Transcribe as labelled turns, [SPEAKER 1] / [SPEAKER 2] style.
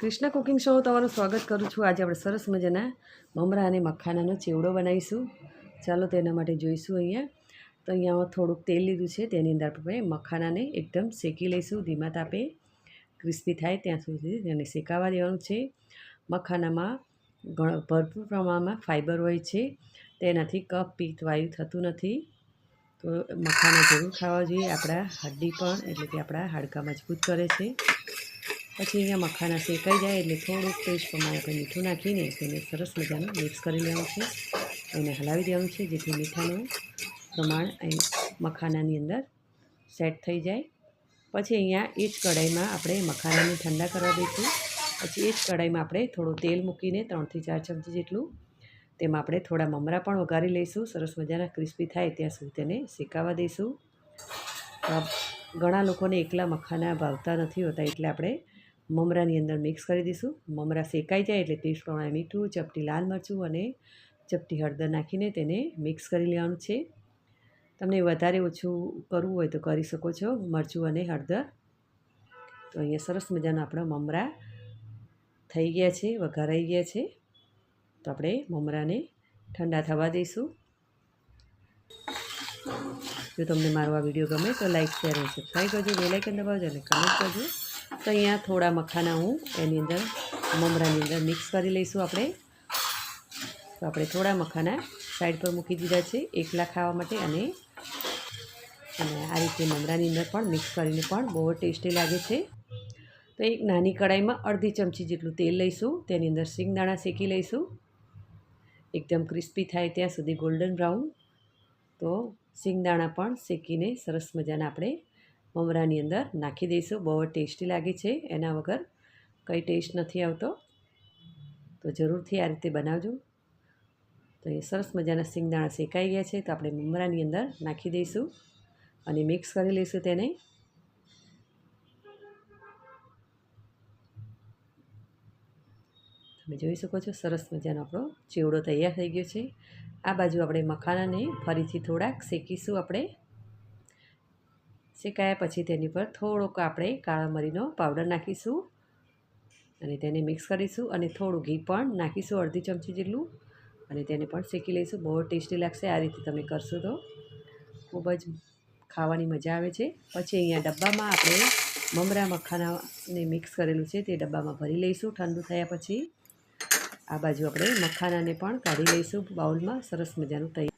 [SPEAKER 1] Krishna cooking show તમારું સ્વાગત કરું છું. આજે આપણે સરસ મજાના મમરા અને મખાનાનો ચેવડો બનાવીશું. ચાલો તેના માટે જોઈશું અહીંયા. તો અહીંયા થોડુંક તેલ લીધું છે. તેની અંદર આપણે મખાનાને એકદમ શેકી લઈશું. ધીમા તાપે ક્રિસ્પી થાય ત્યાં સુધી તેને શેકાવા દેવાનું છે. મખાનામાં ઘણો ભરપૂર પ્રમાણમાં ફાઇબર હોય છે. તેનાથી કફ, પિત્ત, વાયુ થતું નથી. તો મખાના જરૂર ખાવા જોઈએ. આપણા હડ્ડી પણ એટલે કે આપણા હાડકાં મજબૂત કરે છે. પછી અહીંયા મખાના શેકાઈ જાય એટલે થોડુંક ટેસ્ટ પ્રમાણે આપણે મીઠું નાખીને તેને સરસ મજાનું મિક્સ કરી લેવાનું છે. એને હલાવી દેવાનું છે જેથી મીઠાનું પ્રમાણ અહીં મખાનાની અંદર સેટ થઈ જાય. પછી અહીંયા એ જ કઢાઈમાં આપણે મખાનાને ઠંડા કરવા દઈશું. પછી એ જ કઢાઈમાં આપણે થોડું તેલ મૂકીને ત્રણથી ચાર ચમચી જેટલું તેમાં આપણે થોડા મમરા પણ વઘારી લઈશું. સરસ મજાના ક્રિસ્પી થાય ત્યાં સુધી તેને શેકાવા દઈશું. ઘણા લોકોને એકલા મખાના ભાવતા નથી હોતા એટલે આપણે મમરાની અંદર મિક્સ કરી દઈશું. મમરા શેકાઈ જાય એટલે ટેસ્ટ પ્રમાણે મીઠું, ચપટી લાલ મરચું અને ચપટી હળદર નાખીને તેને મિક્સ કરી લેવાનું છે. તમને વધારે ઓછું કરવું હોય તો કરી શકો છો, મરચું અને હળદર. તો અહીંયા સરસ મજાના આપણા મમરા થઈ ગયા છે, વઘારાઈ ગયા છે. તો આપણે મમરાને ઠંડા થવા દઈશું. જો તમને મારો આ વીડિયો ગમે તો લાઈક શેર અને સબસ્ક્રાઈબ કરજો બેલાઇકન દબાવજો અને કમેન્ટ કરજો. તો અહીંયા થોડા મખાના હું એની અંદર, મમરાની અંદર મિક્સ કરી લઈશું આપણે. તો આપણે થોડા મખાના સાઈડ પર મૂકી દીધા છે, એકલા ખાવા માટે અને અને આ રીતે મમરાની અંદર પણ મિક્સ કરીને પણ બહુ ટેસ્ટી લાગે છે. તો એક નાની કડાઈમાં અડધી ચમચી જેટલું તેલ લઈશું, તેની અંદર સિંગદાણા શેકી લઈશું. એકદમ ક્રિસ્પી થાય ત્યાં સુધી ગોલ્ડન બ્રાઉન તો સિંગદાણા પણ શેકીને સરસ મજાના આપણે મમરાની અંદર નાખી દઈશું. બહુ ટેસ્ટી લાગે છે. એના વગર કંઈ ટેસ્ટ નથી આવતો. તો જરૂરથી આ રીતે બનાવજો. તો એ સરસ મજાના સિંગદાણા શેકાઈ ગયા છે. તો આપણે મમરાની અંદર નાખી દઈશું અને મિક્સ કરી લઈશું તેને. તમે જોઈ શકો છો સરસ મજાનો આપણો ચેવડો તૈયાર થઈ ગયો છે. આ બાજુ આપણે મખાનાને ફરીથી થોડાક શેકીશું આપણે. શેકાયા પછી તેની પર થોડોક આપણે કાળા મરીનો પાવડર નાખીશું અને તેને મિક્સ કરીશું અને થોડું ઘી પણ નાખીશું અડધી ચમચી જેટલું અને તેને પણ શેકી લઈશું. બહુ ટેસ્ટી લાગશે, આ રીતે તમે કરશો તો. ખૂબ જ ખાવાની મજા આવે છે. પછી અહીંયા ડબ્બામાં આપણે મમરા મખાનાને મિક્સ કરેલું છે, તે ડબ્બામાં ભરી લઈશું ઠંડુ થયા પછી. આ બાજુ આપણે મખાનાને પણ કાઢી લઈશું, બાઉલમાં સરસ મજાનું તૈયાર